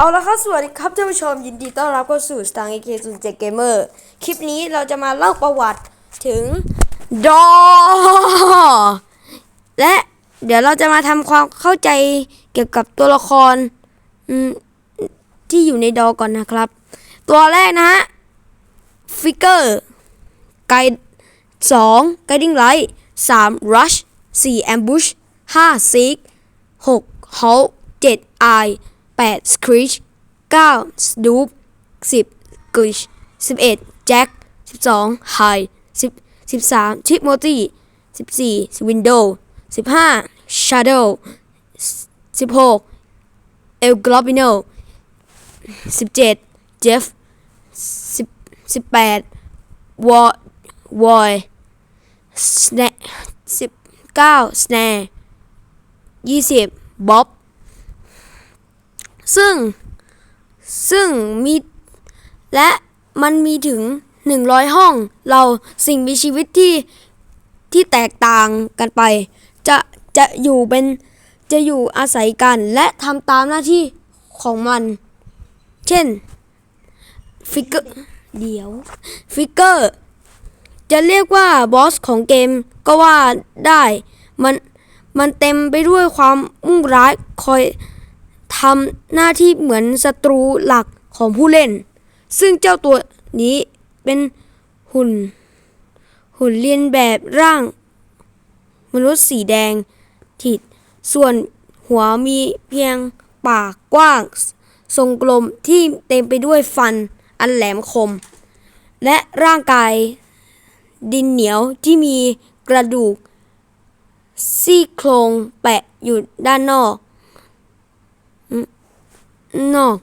เอาละครับสวัสดีครับท่านผู้ชมยินดีต้อนรับเข้าสู่ Star AK 0 7 Gamer คลิปนี้เราจะมาเล่าประวัติถึงดอ และเดี๋ยวเราจะมาทำความเข้าใจเกี่ยวกับตัวละครที่อยู่ในดอก่อนนะครับ ตัวแรกนะฮะฟิกเกอร์ไกด์สองไกดิ้งไลท์สามรัชสี่แอมบูชห้าซิกหกเฮอลเจ็ดไอ แปดสคริชเก้าสดูปสิบกลิชสิบเอ็ดแจ็คสิบส ซึ่ง ซึ่งมีและมันมีถึง 100 ห้อง เราสิ่งมีชีวิตที่ที่แตกต่างกันไป จะจะอยู่เป็นจะอยู่อาศัยกันและทำตามหน้าที่ของมัน เช่น ฟิกเกอร์เดี๋ยว ฟิกเกอร์ จะเรียกว่าบอสของเกมก็ว่าได้ มันมันเต็มไปด้วยความมุ่งร้ายคอย ทำหน้าที่เหมือนศัตรูหลักของผู้เล่น ซึ่งเจ้าตัวนี้เป็นหุ่น หุ่นเลียนแบบร่าง มนุษย์สีแดงถิด ส่วนหัวมีเพียงปากกว้าง ทรงกลมที่เต็มไปด้วยฟันอันแหลมคม และร่างกายดินเหนียวที่มีกระดูกซี่โครงแปะอยู่ด้านนอก นอก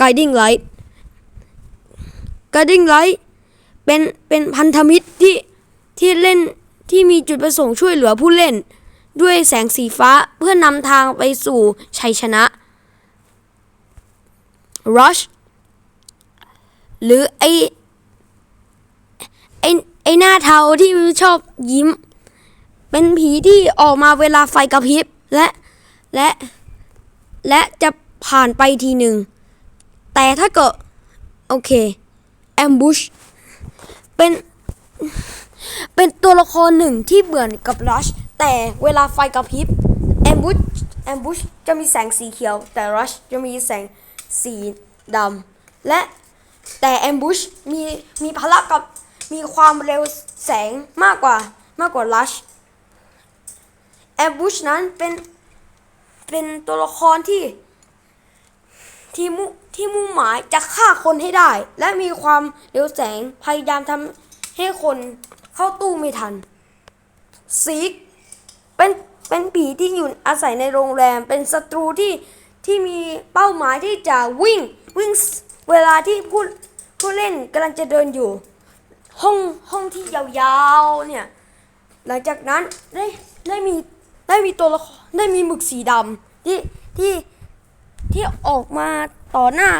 guiding light guiding light เป็นเป็นพันธมิตรที่ที่เล่นที่มีจุดประสงค์ช่วยเหลือผู้เล่น ด้วยแสงสีฟ้าเพื่อนำทางไปสู่ชัยชนะ rush หรือไอไอไอหน้าเทาที่ชอบยิ้ม เป็นผีที่ออกมาเวลาไฟกระพริบและและและจะ ผ่านไปทีหนึ่ง แต่ถ้าเกิดโอเค ambush เป็น เป็นตัวละครหนึ่งที่เหมือนกับ rush แต่เวลาไฟกระพริบ ambush ambush จะมีแสงสีเขียว แต่ rush จะมีแสงสีดำและแต่ ambush มีมีพละกับมีความเร็วแสงมากกว่ามากกว่า rush แอมบูชนั้นเป็นเป็นตัวละครที่ ที่มุที่มุ่งหมายจะฆ่าคนให้ได้ และมีความเร็วแสงพยายามทำให้คนเข้าตู้ไม่ทันซีกเป็นเป็นผีที่อยู่อาศัยในโรงแรม เป็นศัตรูที่ที่มีเป้าหมายที่จะวิ่งวิ่งเวลาที่ผู้ผู้เล่นกำลังจะเดินอยู่ ห้องห้องที่ยาวๆเนี่ยหลังจากนั้นได้ได้มีได้มีตัวละครได้มีหมึกสีดำที่ที่ ที่ออกมาต่อหน้า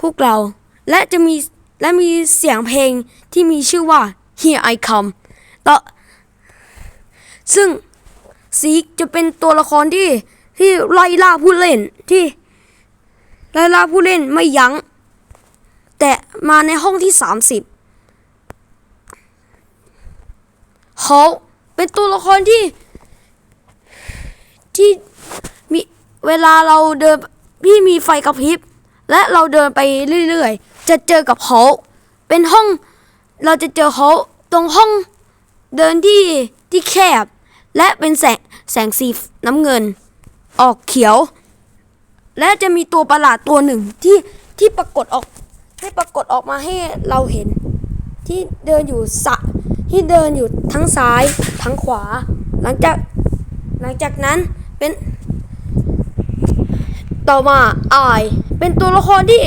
พวกเรา และจะมีและมีเสียงเพลงที่มีชื่อว่า Here I Come ต่อซึ่งซีกจะเป็นตัวละครที่ที่ไล่ล่าผู้เล่นที่ไล่ล่าผู้เล่นไม่ยัง้ง แต่มาในห้องที่ 30เขาเป็นตัวละครที่ที่ เวลาเราเดินพี่มีไฟกระพริบ และเราเดินไปเรื่อยๆ จะเจอกับเขาเป็นห้องเราจะเจอเขาตรงห้องเดินที่ที่แคบ และเป็นแสงแสงสีน้ำเงิน ออกเขียว และจะมีตัวประหลาดตัวหนึ่งที่ที่ปรากฏออกให้ปรากฏออกมาให้เราเห็น ที่เดินอยู่สะที่เดินอยู่ทั้งซ้ายทั้งขวา หลังจากหลังจากนั้นเป็น ต่อมาอาย เป็นตัวละครที่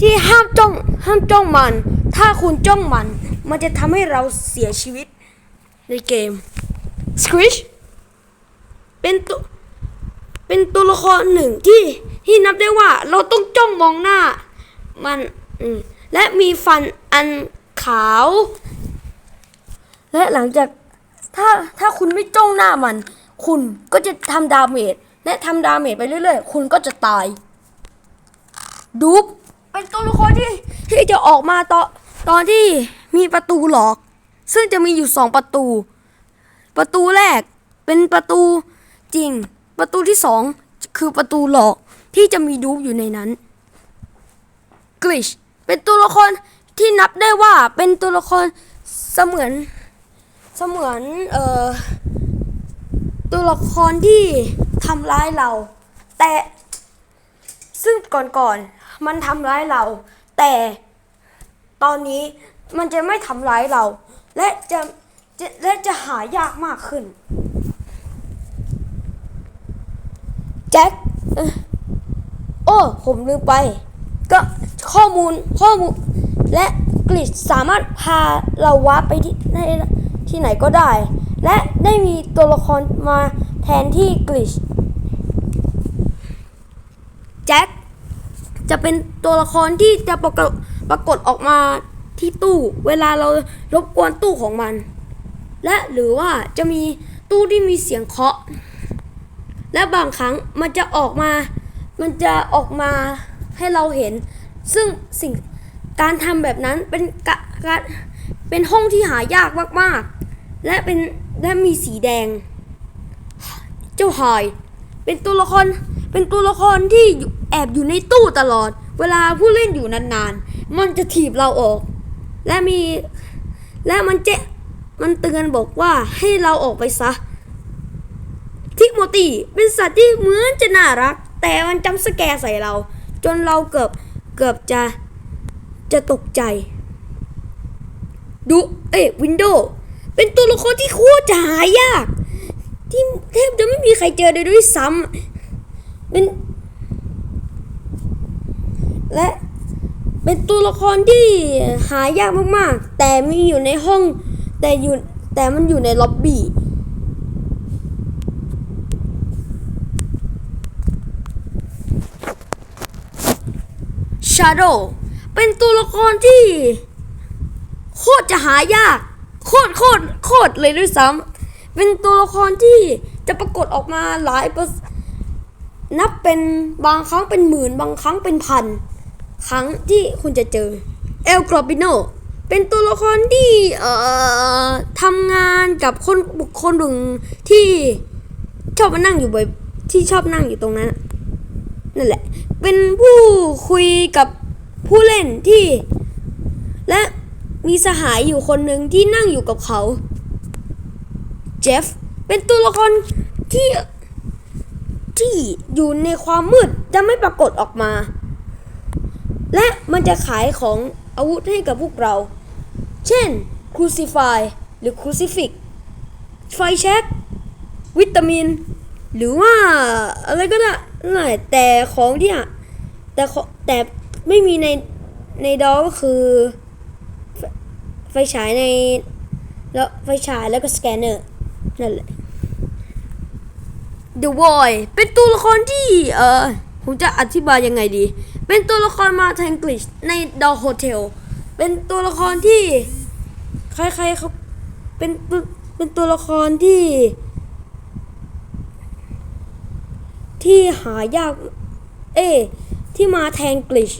ที่ห้ามจ้องห้ามจ้องมัน ถ้าคุณจ้องมัน มันจะทำให้เราเสียชีวิตในเกม Squish เป็นตัวเป็นตัวละครหนึ่งที่ที่นับได้ว่าเราต้องจ้องมองหน้า มันมและมีฟันอันขาว และหลังจากถ้าถ้าคุณไม่จ้องหน้ามัน คุณก็จะทำดาเมจ และทำดาเมจไปเรื่อยๆ คุณก็จะตาย ดูปเป็นตัวละครที่ที่จะออกมาตอนตอนที่มีประตูหลอก ซึ่งจะมีอยู่สองประตู ประตูแรกเป็นประตูจริง ประตูที่สองคือประตูหลอกที่จะมีดูปอยู่ในนั้นกลิชเป็นตัวละครที่นับได้ว่าเป็นตัวละครเสมือนเสมือนเอ่อตัวละครที่ ทำร้ายเรา แต่ซึ่งก่อนๆมันทำร้ายเรา แต่ตอนนี้มันจะไม่ทำร้ายเรา และจะจะและจะหายากมากขึ้นแจ็คโอ้ผมลืมไป ก็ข้อมูลข้อมูลและกริชสามารถพาเราวาไปที่ในที่ไหนก็ได้ และได้มีตัวละครมาแทนที่กริชแจ็ค จะเป็นตัวละครที่จะปรากฏปรากฏออกมาที่ตู้ เวลาเรารบกวนตู้ของมัน และหรือว่าจะมีตู้ที่มีเสียงเคาะ และบางครั้งมันจะออกมา มันจะออกมาให้เราเห็น ซึ่งสิ่งการทำแบบนั้นเป็นกะการเป็นห้องที่หายากมากๆ และเป็นและมีสีแดง เจ้าหาย เป็นตัวละครเป็นตัวละครที่ แอบอยู่ในตู้ตลอด เวลาผู้เล่นอยู่นานๆ มันจะถีบเราออก และมี และมันเจมันเตือนบอกว่าให้เราออกไปซะ ทิโมตีเป็นสัตว์ที่เหมือนจะน่ารัก แต่มันจำสแกร์ใส่เรา จนเราเกือบเกือบจะจะตกใจ ดู เอ้วินโดว์เป็นตัวละครที่โคตรจะหายาก ที่แทบจะไม่มีใครเจอเลยด้วยซ้ำเป็น และเป็นตัวละครที่หายากมากๆ แต่มีอยู่ในห้องแต่อยู่แต่มันอยู่ในล็อบบี้ชาโดเป็นตัวละครที่ โคตรจะหายาก โคตรโคตรโคตรเลยด้วยซ้ำเป็นตัวละครที่จะปรากฏออกมาหลายนับเป็นบางครั้งเป็นหมื่นบางครั้งเป็นพัน ครั้งที่คุณจะเจอเอลกรอบิโนเป็นตัวละครที่เอ่อทำงานกับคนบุคคลหนึ่งที่ชอบมานั่งอยู่บ่อยที่ชอบนั่งอยู่ตรงนั้นนั่นแหละ เป็นผู้คุยกับผู้เล่นที่ และมีสหายอยู่คนหนึ่งที่นั่งอยู่กับเขาเจฟเป็นตัวละครที่ที่อยู่ในความมืดจะไม่ปรากฏออกมา และมันจะขายของอาวุธให้กับพวกเรา เช่นครูซิฟายหรือครูซิฟิกไฟแช็กวิตามิน หรือว่าอะไรก็ได้แต่ของที่อะแต่แต่ไม่มีในในดอก็คือ ไฟไฟฉายในแล้วไฟฉายแล้วก็สแกนเนอร์นั่นแหละ The Boy เป็นตัวละครที่เออ ผมจะอธิบายยังไงดี เป็นตัวละครมาทางกฤษใน The Hotel เป็นตัวละครที่ใครๆเขาเป็นตัวเป็นตัวละครที่ ที่หายาก เอยที่มาแทนกลิช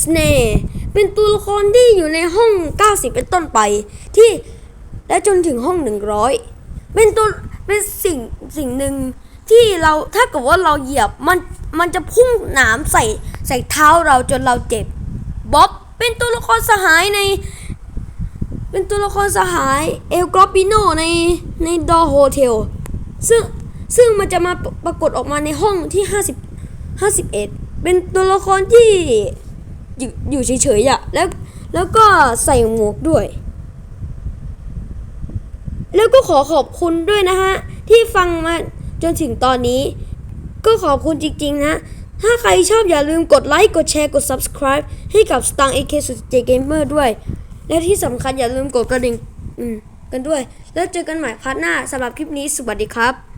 สเนเป็นตัวละครที่อยู่ในห้อง 90 เป็นต้นไป ที่และจนถึงห้อง 100 เป็นตัวเป็นสิ่งสิ่งหนึ่ง ที่เราถ้าเกิดว่าเราเหยียบมันมันจะพุ่งหนามใส่ใส่เท้าเราจนเราเจ็บบ๊อบเป็นตัวละครสหายใน เป็นตัวละครสหายเอลกรอปิโนในในดอโฮเทลซึ่งซึ่งมันจะมาปรากฏออกมาในห้องที่ 50 51 เป็นตัวละครที่อยู่ยเฉยๆอะแล้วแล้วก็ใส่หมวกด้วย แล้วก็ขอขอบคุณด้วยนะฮะ ที่ฟังมา จนถึงตอนนี้ ก็ขอบคุณจริงๆนะ ถ้าใครชอบอย่าลืมกดไลค์กดแชร์กด subscribe ให้กับ Star AK สุดเจเกมเมอร์ด้วย และที่สำคัญอย่าลืมกดกระดิ่งอืมกันด้วย แล้วเจอกันใหม่พาร์ทหน้าสำหรับคลิปนี้สวัสดีครับ